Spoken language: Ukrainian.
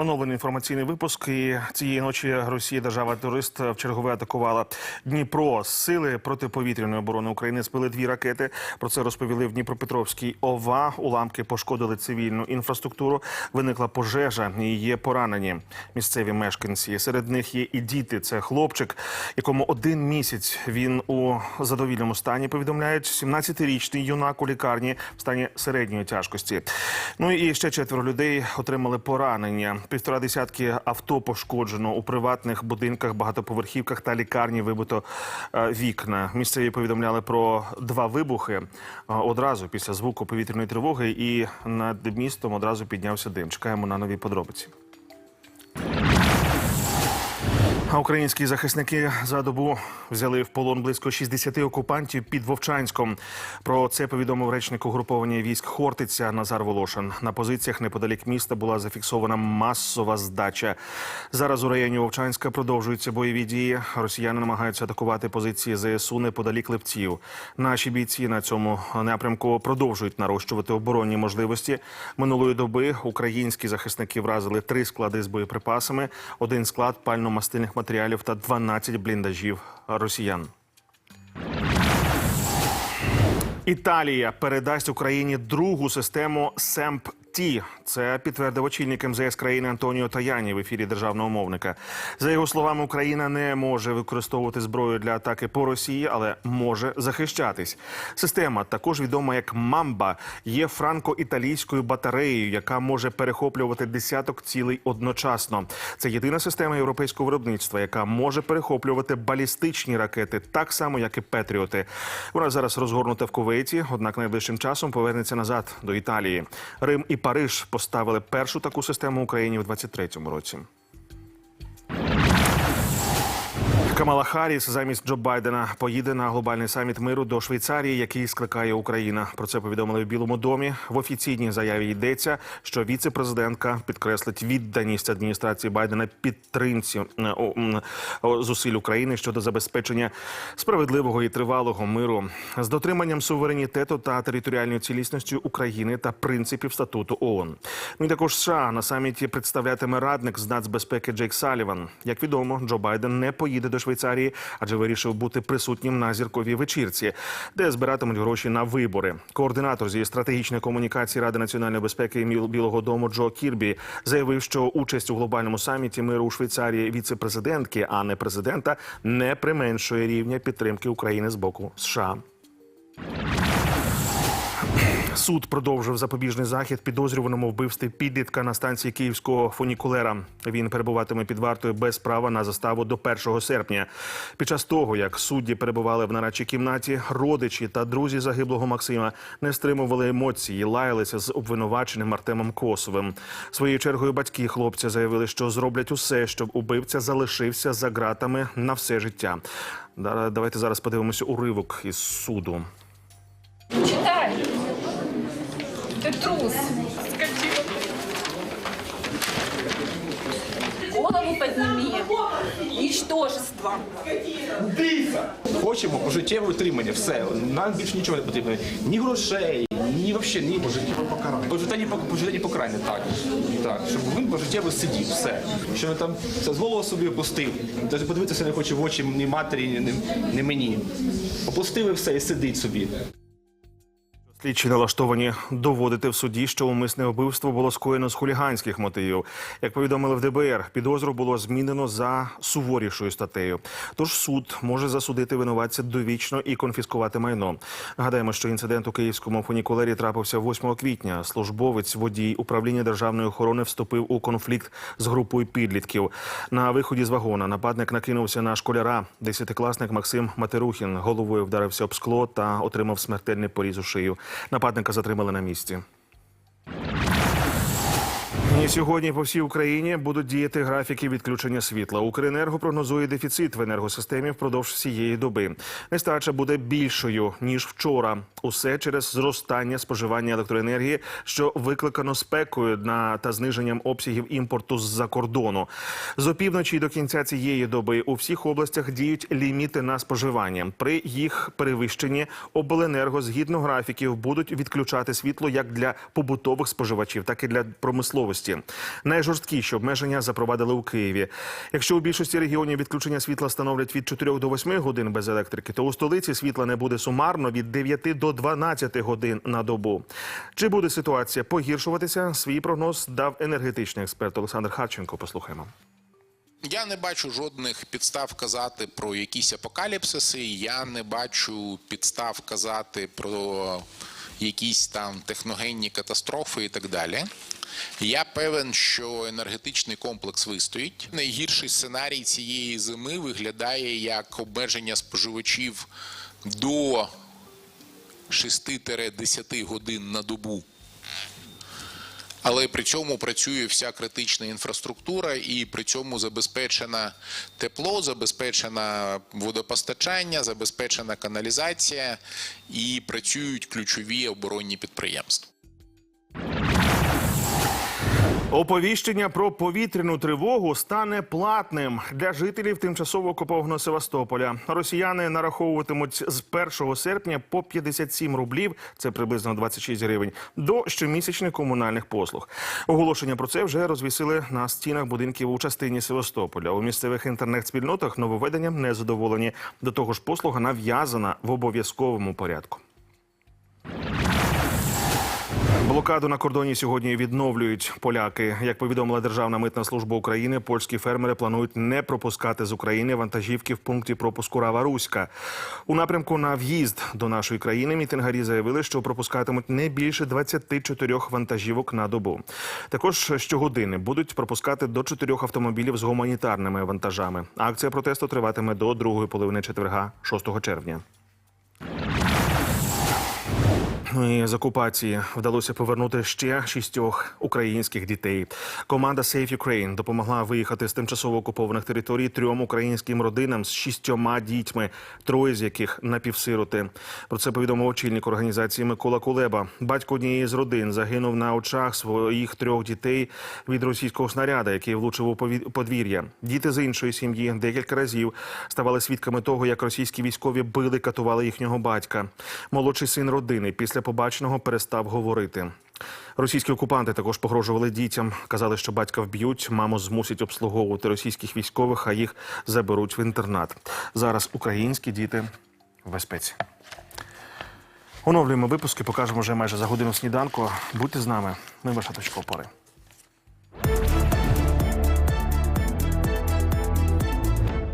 оновлений інформаційний випуск. І цієї ночі Росія, держава турист, вчергове атакувала Дніпро. Сили протиповітряної оборони України спили дві ракети. Про це розповіли в Дніпропетровській ОВА. Уламки пошкодили цивільну інфраструктуру. Виникла пожежа і є поранені місцеві мешканці. Серед них є і діти. Це хлопчик, якому один місяць він у задовільному стані. Повідомляють 17-річний юнак у лікарні в стані середньої тяжкості. Ну і ще четверо людей отримали поранення. Півтора десятки авто пошкоджено у приватних будинках, багатоповерхівках та лікарні вибито е, вікна. Місцеві повідомляли про два вибухи е, одразу після звуку повітряної тривоги, і над містом одразу піднявся дим. Чекаємо на нові подробиці. Українські захисники за добу взяли в полон близько 60 окупантів під Вовчанськом. Про це повідомив речник угруповання військ Хортиця Назар Волошин. На позиціях неподалік міста була зафіксована масова здача. Зараз у районі Вовчанська продовжуються бойові дії. Росіяни намагаються атакувати позиції ЗСУ неподалік Липців. Наші бійці на цьому напрямку продовжують нарощувати оборонні можливості. Минулої доби українські захисники вразили три склади з боєприпасами, один склад пально-мастильних матеріалів та 12 бліндажів росіян. Італія передасть Україні другу систему СЕМП. Ті це підтвердив очільник МЗС країни Антоніо Таяні в ефірі державного мовника. За його словами, Україна не може використовувати зброю для атаки по Росії, але може захищатись. Система, також відома як Мамба, є франко-італійською батареєю, яка може перехоплювати десяток цілей одночасно. Це єдина система європейського виробництва, яка може перехоплювати балістичні ракети, так само як і Петріоти. Вона зараз розгорнута в Кувейті, однак найближчим часом повернеться назад до Італії. Рим і Париж поставили першу таку систему Україні в 23-му році. Камала Харріс замість Джо Байдена поїде на глобальний саміт миру до Швейцарії, який скликає Україна. Про це повідомили в Білому домі. В офіційній заяві йдеться, що віце-президентка підкреслить відданість адміністрації Байдена підтримці е, зусиль України щодо забезпечення справедливого і тривалого миру з дотриманням суверенітету та територіальної цілісності України та принципів статуту ООН. Ну і також США на саміті представлятиме радник з нацбезпеки Джейк Саліван. Як відомо, Джо Байден не поїде до Швейцарії, адже вирішив бути присутнім на зірковій вечірці, де збиратимуть гроші на вибори. Координатор зі стратегічної комунікації Ради національної безпеки Білого Дому Джо Кірбі заявив, що участь у глобальному саміті миру у Швейцарії віце-президентки, а не президента, не применшує рівня підтримки України з боку США. Суд продовжив запобіжний захід підозрюваному вбивстві підлітка на станції київського фунікулера. Він перебуватиме під вартою без права на заставу до 1 серпня. Під час того, як судді перебували в нарадчій кімнаті, родичі та друзі загиблого Максима не стримували емоції, лаялися з обвинуваченим Артемом Косовим. Своєю чергою батьки хлопця заявили, що зроблять усе, щоб убивця залишився за ґратами на все життя. Да- Давайте зараз подивимося уривок із суду. Трус. Голову подними. Ничтожество. Хочемо пожиттєве утримання, все. Нам більше нічого не потрібно. Ні грошей, ні взагалі, ні пожиттєве покарання. Пожиттєве пожиттєве покарання, так. Так, щоб він пожиттєво сидів, все. Що він там це з голову собі опустив. Навіть подивитися не хоче в очі ні матері, ні, ні мені. Опустив і все, і сидить собі. Слідчі налаштовані доводити в суді, що умисне вбивство було скоєно з хуліганських мотивів. Як повідомили в ДБР, підозру було змінено за суворішою статтею. Тож суд може засудити винуватця довічно і конфіскувати майно. Нагадаємо, що інцидент у київському фунікулері трапився 8 квітня. Службовець водій управління державної охорони вступив у конфлікт з групою підлітків. На виході з вагона нападник накинувся на школяра. Десятикласник Максим Матерухін головою вдарився об скло та отримав смертельний поріз у шию. Нападника затримали на місці. І сьогодні по всій Україні будуть діяти графіки відключення світла. Укренерго прогнозує дефіцит в енергосистемі впродовж всієї доби. Нестача буде більшою ніж вчора. Усе через зростання споживання електроенергії, що викликано спекою на та зниженням обсягів імпорту з-за кордону. З опівночі до кінця цієї доби у всіх областях діють ліміти на споживання. При їх перевищенні обленерго згідно графіків будуть відключати світло як для побутових споживачів, так і для промисловості. Найжорсткіші обмеження запровадили у Києві. Якщо у більшості регіонів відключення світла становлять від 4 до 8 годин без електрики, то у столиці світла не буде сумарно від 9 до 12 годин на добу. Чи буде ситуація погіршуватися? Свій прогноз дав енергетичний експерт Олександр Харченко. Послухаємо. Я не бачу жодних підстав казати про якісь апокаліпсиси. Я не бачу підстав казати про якісь там техногенні катастрофи і так далі. Я певен, що енергетичний комплекс вистоїть. Найгірший сценарій цієї зими виглядає як обмеження споживачів до 6-10 годин на добу але при цьому працює вся критична інфраструктура, і при цьому забезпечена тепло, забезпечена водопостачання, забезпечена каналізація і працюють ключові оборонні підприємства. Оповіщення про повітряну тривогу стане платним для жителів тимчасово окупованого Севастополя. Росіяни нараховуватимуть з 1 серпня по 57 рублів, це приблизно 26 гривень, до щомісячних комунальних послуг. Оголошення про це вже розвісили на стінах будинків у частині Севастополя. У місцевих інтернет-спільнотах нововведенням не задоволені. До того ж, послуга нав'язана в обов'язковому порядку. Блокаду на кордоні сьогодні відновлюють поляки. Як повідомила Державна митна служба України, польські фермери планують не пропускати з України вантажівки в пункті пропуску Рава Руська. У напрямку на в'їзд до нашої країни мітингарі заявили, що пропускатимуть не більше 24 вантажівок на добу. Також щогодини будуть пропускати до 4 автомобілів з гуманітарними вантажами. Акція протесту триватиме до другої половини четверга, 6 червня. З окупації вдалося повернути ще шістьох українських дітей. Команда Save Ukraine допомогла виїхати з тимчасово окупованих територій трьом українським родинам з шістьома дітьми, троє з яких напівсироти. Про це повідомив очільник організації Микола Кулеба. Батько однієї з родин загинув на очах своїх трьох дітей від російського снаряда, який влучив у подвір'я. Діти з іншої сім'ї декілька разів ставали свідками того, як російські військові били, катували їхнього батька. Молодший син родини після побаченого перестав говорити. Російські окупанти також погрожували дітям. Казали, що батька вб'ють, маму змусять обслуговувати російських військових, а їх заберуть в інтернат. Зараз українські діти в безпеці. Оновлюємо випуски, покажемо вже майже за годину сніданку. Будьте з нами. Ми ваша точка опори.